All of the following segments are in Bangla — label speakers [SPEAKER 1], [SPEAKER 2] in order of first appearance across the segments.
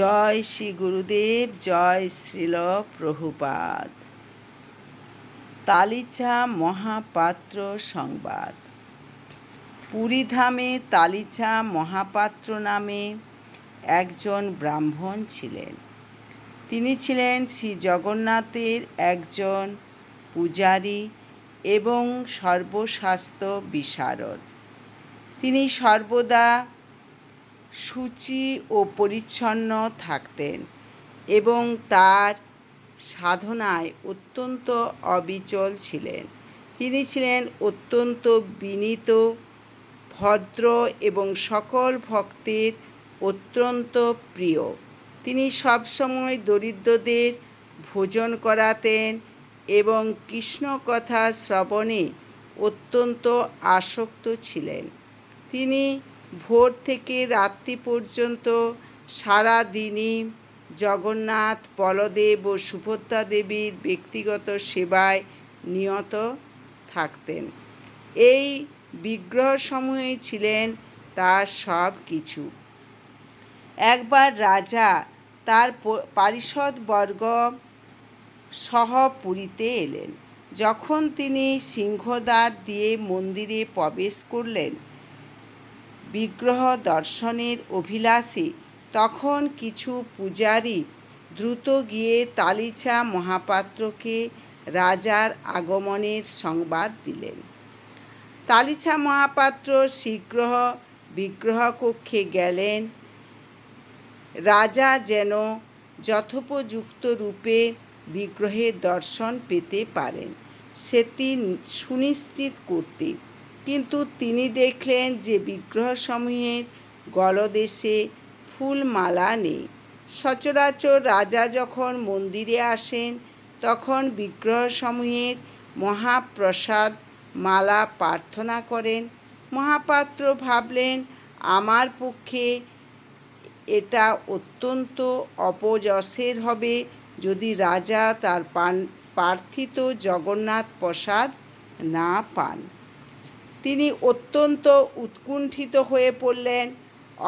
[SPEAKER 1] জয় শ্রী গুরুদেব জয় শ্রীল প্রভুপাদ তালিচা মহাপাত্র সংবাদ পুরীধামে তালিছা মহাপাত্র নামে একজন ব্রাহ্মণ ছিলেন তিনি ছিলেন শ্রী জগন্নাথের একজন পূজারী এবং সর্বশাস্ত্র বিশারদ তিনি সর্বদা সূচি ও পরিচ্ছন্ন থাকতেন এবং তার সাধনায় অত্যন্ত অবিচল ছিলেন তিনি ছিলেন অত্যন্ত বিনীত ভদ্র এবং সকল ভক্তের অত্যন্ত প্রিয় তিনি সবসময় দরিদ্রদের ভোজন করাতেন এবং কৃষ্ণ কথা শ্রবণে অত্যন্ত আসক্ত ছিলেন তিনি ভোর থেকে রাত্রি পর্যন্ত সারা দিনই জগন্নাথ বলদেব ও সুভদ্রা দেবীর ব্যক্তিগত সেবায় নিয়ত থাকতেন এই বিগ্রহসমূহেই ছিলেন তার সব কিছু একবার রাজা তার পারিষদবর্গ সহ পুরীতে এলেন যখন তিনি সিংহদ্বার দিয়ে মন্দিরে প্রবেশ করলেন বিগ্রহ দর্শনের অভিলাষে তখন কিছু পূজারী দ্রুত গিয়ে তালিচা মহাপাত্রকে রাজার আগমনের সংবাদ দিলেন তালিচা মহাপাত্র শীঘ্র বিগ্রহ কক্ষে গেলেন রাজা যেন যথোপযুক্ত রূপে বিগ্রহের দর্শন পেতে পারেন সেটি সুনিশ্চিত করতে কিন্তু তিনি দেখলেন যে বিগ্রহসমূহের গলদেশে ফুলমালা নেই সচরাচর রাজা যখন মন্দিরে আসেন তখন বিগ্রহসমূহের মহাপ্রসাদ মালা প্রার্থনা করেন মহাপাত্র ভাবলেন আমার পক্ষে এটা অত্যন্ত অপযশের হবে যদি রাজা তার পান প্রার্থিত জগন্নাথ প্রসাদ না পান তিনি অত্যন্ত উৎকুণ্ঠিত হয়ে পড়লেন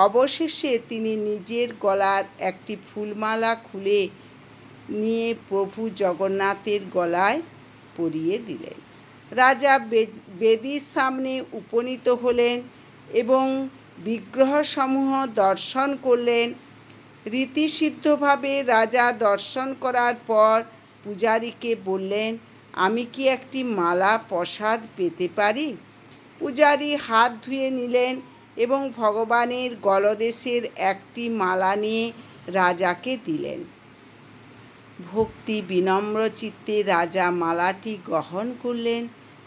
[SPEAKER 1] অবশেষে তিনি নিজের গলার একটি ফুলমালা খুলে নিয়ে প্রভু জগন্নাথের গলায় পরিয়ে দিলেন রাজা বেদির সামনে উপনীত হলেন এবং বিগ্রহসমূহ দর্শন করলেন রীতিসিদ্ধভাবে রাজা দর্শন করার পর পূজারীকে বললেন আমি কি একটি মালা প্রসাদ পেতে পারি পূজারি হাত ধুয়ে নিলেন এবং ভগবানের গলদেশের একটি মালা নিয়ে রাজাকে দিলেন ভক্তি বিনম্র চিত্তে রাজা মালাটি গ্রহণ করলেন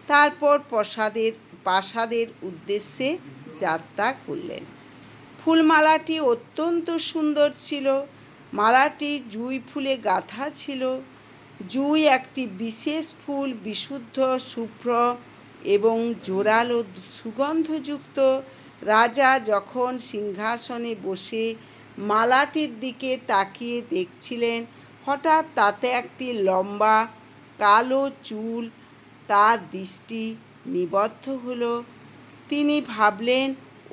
[SPEAKER 1] তারপর প্রসাদের প্রাসাদের উদ্দেশ্যে যাত্রা করলেন ফুলমালাটি অত্যন্ত সুন্দর ছিল মালাটি জুই ফুলে গাঁথা ছিল জুই একটি বিশেষ ফুল বিশুদ্ধ শুভ্র এবং জোরালো সুগন্ধযুক্ত রাজা যখন সিংহাসনে বসে মালাটির দিকে তাকিয়ে দেখছিলেন হঠাৎ তাতে একটি লম্বা কালো চুল তার দৃষ্টি নিবদ্ধ হলো তিনি ভাবলেন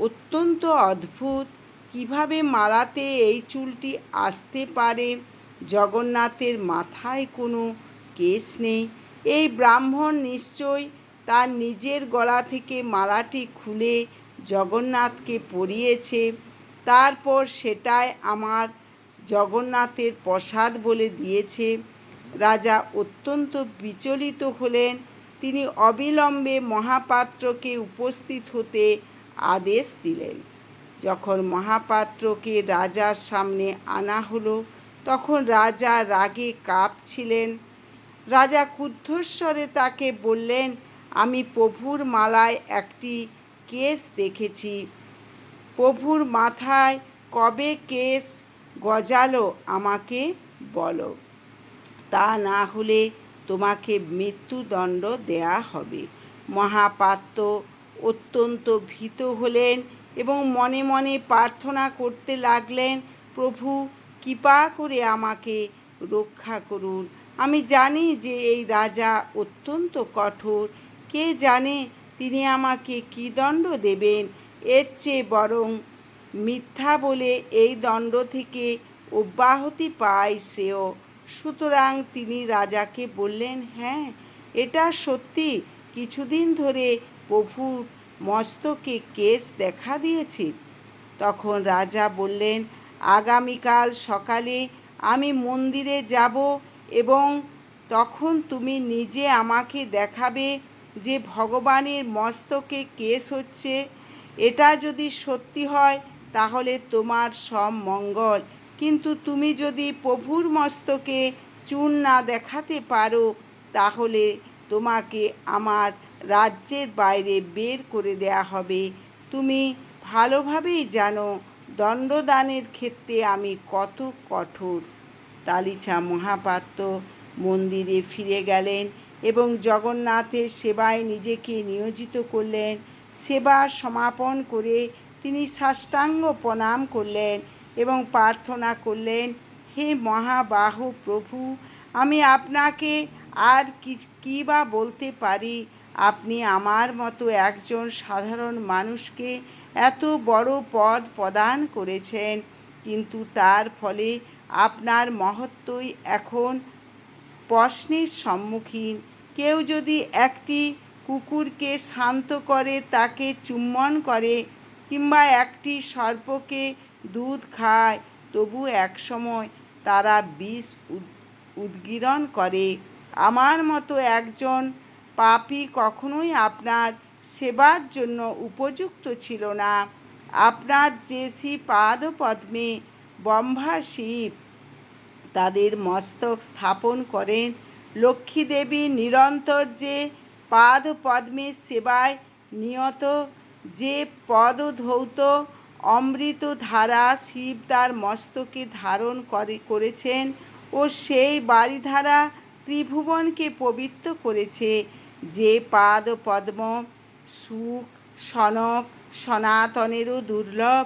[SPEAKER 1] অত্যন্ত অদ্ভুত কিভাবে মালাতে এই চুলটি আসতে পারে জগন্নাথের মাথায় কোনো কেস নেই এই ব্রাহ্মণ নিশ্চয় তার নিজের গলা থেকে মালাটি খুলে জগন্নাথকে পরিয়েছে তারপর সেটাই আমার জগন্নাথের প্রসাদ বলে দিয়েছে রাজা অত্যন্ত বিচলিত হলেন তিনি অবিলম্বে মহাপাত্রকে উপস্থিত হতে আদেশ দিলেন যখন মহাপাত্রকে রাজার সামনে আনা হলো তখন রাজা রাগে কাঁপছিলেন রাজা ক্ষুদ্ধস্বরে তাকে বললেন আমি প্রভুর মালায় একটি কেস দেখেছি প্রভুর মাথায় কবে কেস গজালো আমাকে বলো তা না হলে তোমাকে মৃত্যুদণ্ড দেয়া হবে মহাপাত্র অত্যন্ত ভীত হলেন এবং মনে মনে প্রার্থনা করতে লাগলেন প্রভু কৃপা করে আমাকে রক্ষা করুন আমি জানি যে এই রাজা অত্যন্ত কঠোর কে জানে তিনি আমাকে কি দণ্ড দেবেন এর চেয়ে বরং মিথ্যা বলে এই দণ্ড থেকে অব্যাহতি পায় সেও সুতরাং তিনি রাজাকে বললেন হ্যাঁ এটা সত্যি কিছুদিন ধরে প্রভুর মস্তকে কেস দেখা দিয়েছে তখন রাজা বললেন আগামীকাল সকালে আমি মন্দিরে যাব এবং তখন তুমি নিজে আমাকে দেখাবে যে ভগবানের মস্তকে কেস হচ্ছে এটা যদি সত্যি হয় তাহলে তোমার সব মঙ্গল কিন্তু তুমি যদি প্রভুর মস্তকে চুন না দেখাতে পারো তাহলে তোমাকে আমার রাজ্যের বাইরে বের করে দেয়া হবে তুমি ভালোভাবেই জানো দণ্ডদানের ক্ষেত্রে আমি কত কঠোর তালিচা মহাপাত্র মন্দিরে ফিরে গেলেন এবং জগন্নাথের সেবায় নিজেকে নিয়োজিত করলেন সেবা সমাপন করে তিনি সাষ্টাঙ্গ প্রণাম করলেন এবং প্রার্থনা করলেন হে মহাবাহ প্রভু আমি আপনাকে আর কী বা বলতে পারি আপনি আমার মতো একজন সাধারণ মানুষকে এত বড় পদ প্রদান করেছেন কিন্তু তার ফলে আপনার মহত্বই এখন প্রশ্নের সম্মুখীন কেউ যদি একটি কুকুরকে শান্ত করে তাকে চুম্বন করে কিংবা একটি সর্পকে দুধ খায় তবু এক সময় তারা বিষ উদ্গীরণ করে আমার মতো একজন পাপি কখনোই আপনার সেবার জন্য উপযুক্ত ছিল না আপনার যে শ্রী পাদপদ্মে ব্রহ্মা শিব তাদের মস্তক স্থাপন করেন লক্ষ্মী দেবী নিরন্তর যে পাদ পদ্মের সেবায় নিয়ত যে পদধৌত অমৃত ধারা শিব তার মস্তকে ধারণ করে করেছেন ও সেই বাড়িধারা ত্রিভুবনকে পবিত্র করেছে যে পাদ পদ্ম সুখ সনক সনাতনেরও দুর্লভ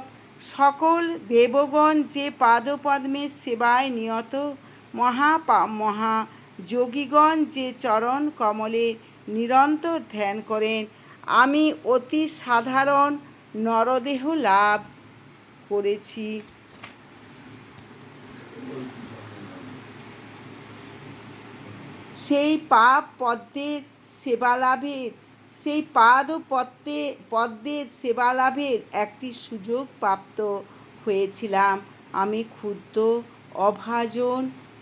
[SPEAKER 1] সকল দেবগণ যে পাদপদ্মের সেবায় নিয়ত মহা মহা যোগীগণ যে চরণ কমলে নিরন্তর ধ্যান করেন আমি অতি সাধারণ নরদেহ লাভ করেছি সেই পাপ পদ্মের সেবা লাভের সেই পাদ ও পদ্মে পদ্মের সেবা লাভের একটি সুযোগ প্রাপ্ত হয়েছিলাম আমি ক্ষুদ্র অভাজন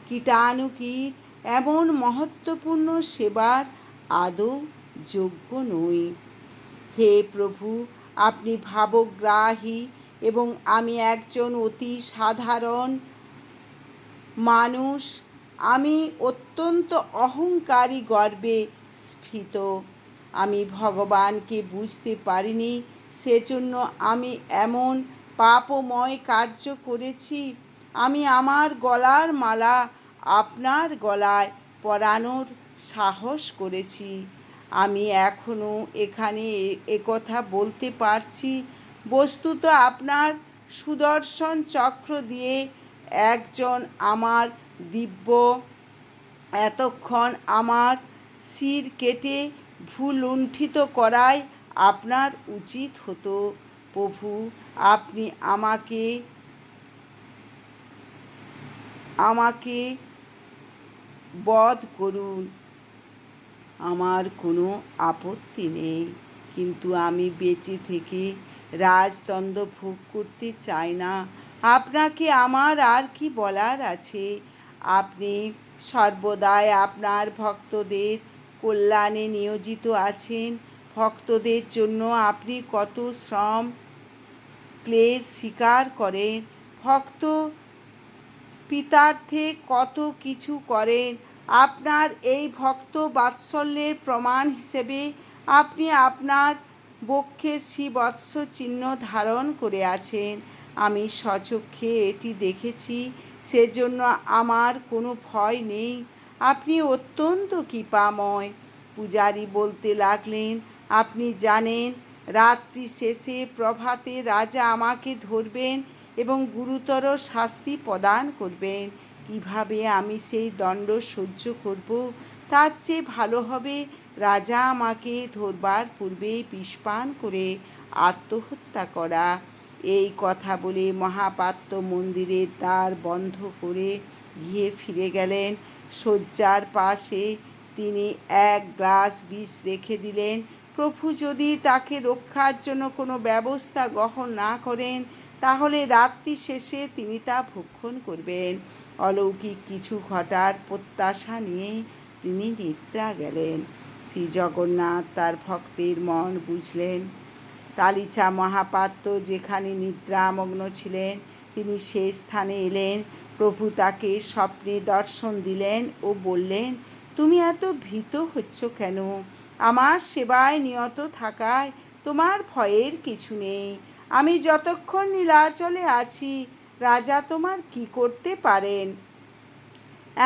[SPEAKER 1] কীটানুকীট এমন মহত্বপূর্ণ সেবার আদৌ যোগ্য নই হে প্রভু আপনি ভাবগ্রাহী এবং আমি একজন অতি সাধারণ মানুষ আমি অত্যন্ত অহংকারী গর্বে স্ফীত আমি ভগবানকে বুঝতে পারিনি সেজন্য আমি এমন পাপময় কার্য করেছি আমি আমার গলার মালা আপনার গলায় পরানোর সাহস করেছি আমি এখনও এখানে একথা বলতে পারছি বস্তুত আপনার সুদর্শন চক্র দিয়ে একজন আমার দিব্য এতক্ষণ আমার শির কেটে ভুলুণ্ঠিত করায় আপনার উচিত হতো প্রভু আপনি আমাকে আমাকে বধ করুন আমার কোনো আপত্তি নেই কিন্তু আমি বেঁচে থেকে রাজতন্ত্র ভোগ করতে চাই না আপনাকে আমার আর কি বলার আছে আপনি সর্বদাই আপনার ভক্তদের কল্যাণে নিয়োজিত আছেন ভক্তদের জন্য আপনি কত শ্রম ক্লেশ স্বীকার করেন ভক্ত পিতার্থে কত কিছু করেন আপনার এই ভক্ত বাৎসল্যের প্রমাণ হিসেবে আপনি আপনার বক্ষে শ্রীবৎস চিহ্ন ধারণ করে আছেন আমি স্বচক্ষে এটি দেখেছি সেজন্য আমার কোনো ভয় নেই আপনি অত্যন্ত কৃপাময় পূজারি বলতে লাগলেন আপনি জানেন রাত্রি শেষে প্রভাতে রাজা আমাকে ধরবেন এবং গুরুতর শাস্তি প্রদান করবেন কিভাবে আমি সেই দণ্ড সহ্য করব তার চেয়ে ভালো হবে রাজা আমাকে ধরবার পূর্বে বিষপান করে আত্মহত্যা করা এই কথা বলে মহাপাত্র মন্দিরের দ্বার বন্ধ করে গিয়ে ফিরে গেলেন শয্যার পাশে তিনি এক গ্লাস বিষ রেখে দিলেন প্রভু যদি তাকে রক্ষার জন্য কোনো ব্যবস্থা গ্রহণ না করেন তাহলে রাত্রি শেষে তিনি তা ভক্ষণ করবেন অলৌকিক কিছু ঘটার প্রত্যাশা নিয়ে তিনি নিদ্রা গেলেন শ্রী জগন্নাথ তার ভক্তের মন বুঝলেন তালিচা মহাপাত্র যেখানে নিদ্রামগ্ন ছিলেন তিনি সে স্থানে এলেন প্রভু তাকে স্বপ্নে দর্শন দিলেন ও বললেন তুমি এত ভীত হচ্ছ কেন আমার সেবায় নিয়ত থাকায় তোমার ভয়ের কিছু নেই আমি যতক্ষণ নীলাচলে আছি রাজা তোমার কি করতে পারেন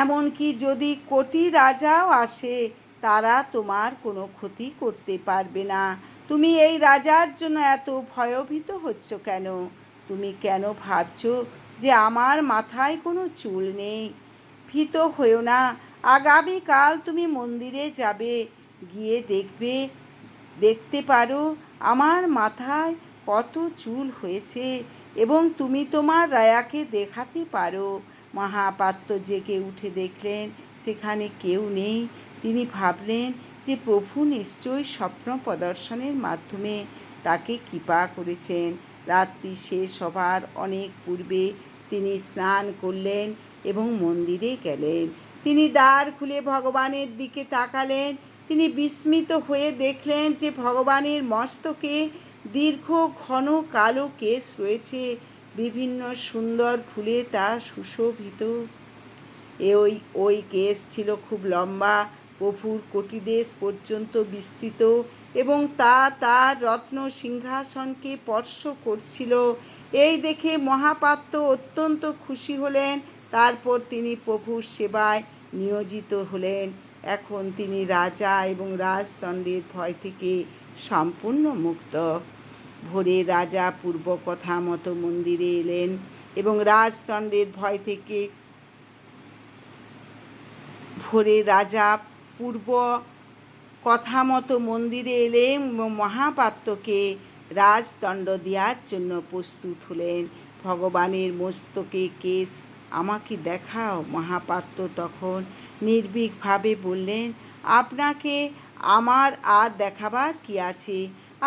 [SPEAKER 1] এমনকি যদি কোটি রাজাও আসে তারা তোমার কোনো ক্ষতি করতে পারবে না তুমি এই রাজার জন্য এত ভয়ভীত হচ্ছ কেন তুমি কেন ভাবছ যে আমার মাথায় কোনো চুল নেই ভীত হয়েও না আগামীকাল তুমি মন্দিরে যাবে গিয়ে দেখবে দেখতে পারো আমার মাথায় কত চুল হয়েছে এবং তুমি তোমার রায়াকে দেখাতে পারো মহাপাত্র জেগে উঠে দেখলেন সেখানে কেউ নেই তিনি ভাবলেন যে প্রভু নিশ্চয়ই স্বপ্ন প্রদর্শনের মাধ্যমে তাকে কৃপা করেছেন রাত্রি শেষ হবার অনেক পূর্বে তিনি স্নান করলেন এবং মন্দিরে গেলেন তিনি দ্বার খুলে ভগবানের দিকে তাকালেন তিনি বিস্মিত হয়ে দেখলেন যে ভগবানের মস্তকে দীর্ঘ ঘন কালো কেস রয়েছে বিভিন্ন সুন্দর ফুলে তা সুশোভিত এ ওই ওই কেস ছিল খুব লম্বা কোটি কোটিদেশ পর্যন্ত বিস্তৃত এবং তা তার রত্ন সিংহাসনকে স্পর্শ করছিল এই দেখে মহাপাত্র অত্যন্ত খুশি হলেন তারপর তিনি প্রভুর সেবায় নিয়োজিত হলেন এখন তিনি রাজা এবং রাজদণ্ডের ভয় থেকে সম্পূর্ণ মুক্ত ভোরে রাজা পূর্ব কথা মতো মন্দিরে এলেন এবং রাজতন্ত্রের ভয় থেকে ভোরে রাজা পূর্ব কথা মতো মন্দিরে এলেন এবং মহাপাত্রকে রাজদণ্ড দেওয়ার জন্য প্রস্তুত হলেন ভগবানের মস্তকে কেস আমাকে দেখাও মহাপাত্র তখন নির্ভীকভাবে বললেন আপনাকে আমার আর দেখাবার কি আছে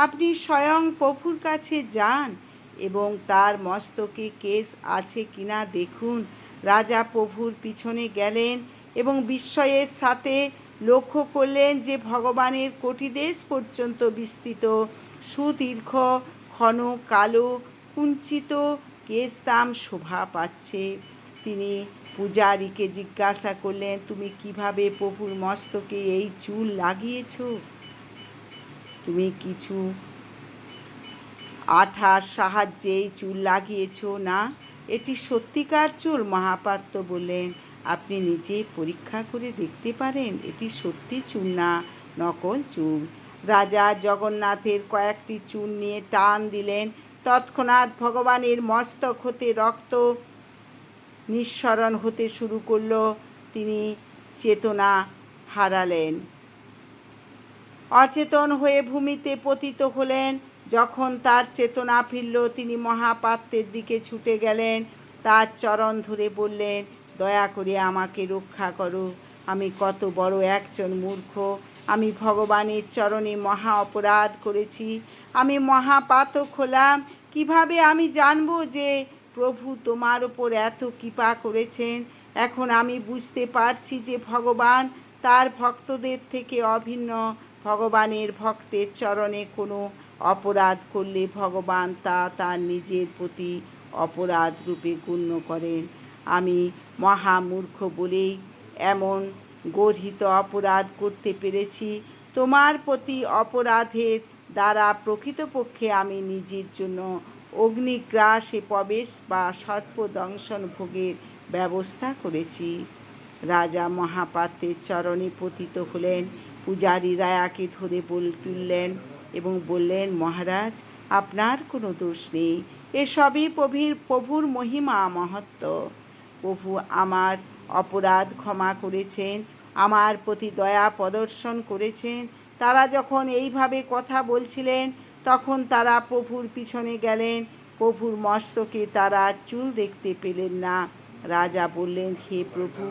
[SPEAKER 1] আপনি স্বয়ং প্রভুর কাছে যান এবং তার মস্তকে কেস আছে কিনা দেখুন রাজা প্রভুর পিছনে গেলেন এবং বিস্ময়ের সাথে লক্ষ্য করলেন যে ভগবানের কোটি দেশ পর্যন্ত বিস্তৃত সুদীর্ঘ ক্ষণ কালো কুঞ্চিত দাম শোভা পাচ্ছে তিনি পূজারীকে জিজ্ঞাসা করলেন তুমি কিভাবে প্রভুর মস্তকে এই চুল লাগিয়েছ তুমি কিছু আঠার সাহায্যে এই চুল লাগিয়েছ না এটি সত্যিকার চুল মহাপাত্র বললেন আপনি নিজেই পরীক্ষা করে দেখতে পারেন এটি সত্যি চুল না নকল চুল রাজা জগন্নাথের কয়েকটি চুল নিয়ে টান দিলেন তৎক্ষণাৎ ভগবানের মস্তক হতে রক্ত নিঃসরণ হতে শুরু করল তিনি চেতনা হারালেন অচেতন হয়ে ভূমিতে পতিত হলেন যখন তার চেতনা ফিরল তিনি মহাপাত্রের দিকে ছুটে গেলেন তার চরণ ধরে বললেন দয়া করে আমাকে রক্ষা করো আমি কত বড় একজন মূর্খ আমি ভগবানের চরণে মহা অপরাধ করেছি আমি মহাপাতক হলাম কিভাবে আমি জানবো যে প্রভু তোমার ওপর এত কৃপা করেছেন এখন আমি বুঝতে পারছি যে ভগবান তার ভক্তদের থেকে অভিন্ন ভগবানের ভক্তের চরণে কোনো অপরাধ করলে ভগবান তা তার নিজের প্রতি অপরাধ রূপে গণ্য করেন আমি মহামূর্খ বলেই এমন গর্হিত অপরাধ করতে পেরেছি তোমার প্রতি অপরাধের দ্বারা প্রকৃতপক্ষে আমি নিজের জন্য অগ্নিগ্রাসে প্রবেশ বা সর্পদংশন ভোগের ব্যবস্থা করেছি রাজা মহাপাত্রের চরণে পতিত হলেন পূজারী রায়াকে ধরে বল তুললেন এবং বললেন মহারাজ আপনার কোনো দোষ নেই এসবই প্রভীর প্রভুর মহিমা মহত্ব প্রভু আমার অপরাধ ক্ষমা করেছেন আমার প্রতি দয়া প্রদর্শন করেছেন তারা যখন এইভাবে কথা বলছিলেন তখন তারা প্রভুর পিছনে গেলেন প্রভুর মস্তকে তারা চুল দেখতে পেলেন না রাজা বললেন হে প্রভু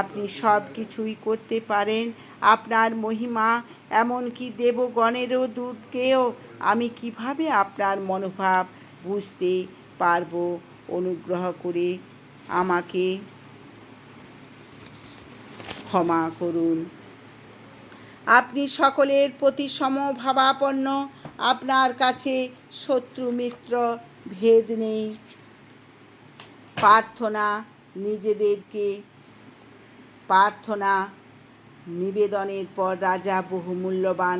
[SPEAKER 1] আপনি সব কিছুই করতে পারেন আপনার মহিমা এমনকি দেবগণেরও দূতকেও আমি কিভাবে আপনার মনোভাব বুঝতে পারব অনুগ্রহ করে আমাকে ক্ষমা করুন আপনি সকলের প্রতি সমভাবাপন্ন আপনার কাছে শত্রু মিত্র ভেদ নেই প্রার্থনা নিজেদেরকে প্রার্থনা নিবেদনের পর রাজা বহু মূল্যবান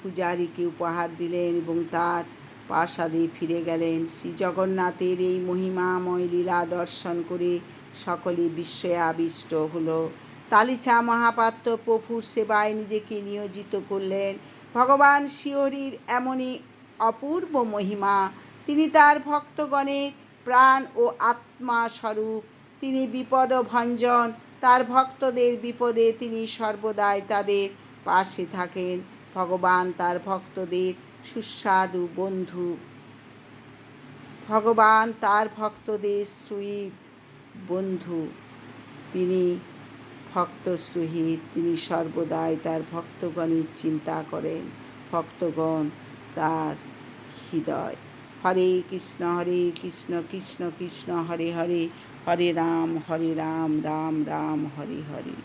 [SPEAKER 1] পূজারীকে উপহার দিলেন এবং তার প্রাসাদে ফিরে গেলেন শ্রী জগন্নাথের এই মহিমাময় লীলা দর্শন করে সকলে বিস্ময়ে আবিষ্ট হল তালিচা মহাপাত্র প্রভুর সেবায় নিজেকে নিয়োজিত করলেন ভগবান শিওরির এমনই অপূর্ব মহিমা তিনি তার ভক্তগণের প্রাণ ও আত্মা স্বরূপ তিনি বিপদ ভঞ্জন তার ভক্তদের বিপদে তিনি সর্বদাই তাদের পাশে থাকেন ভগবান তার ভক্তদের সুস্বাদু বন্ধু ভগবান তার ভক্তদের সুইত বন্ধু তিনি ভক্ত সহিত তিনি সর্বদাই তার ভক্তগণের চিন্তা করেন ভক্তগণ তার হৃদয় হরে কৃষ্ণ হরে কৃষ্ণ কৃষ্ণ কৃষ্ণ হরে হরে হরে রাম হরে রাম রাম রাম হরে হরে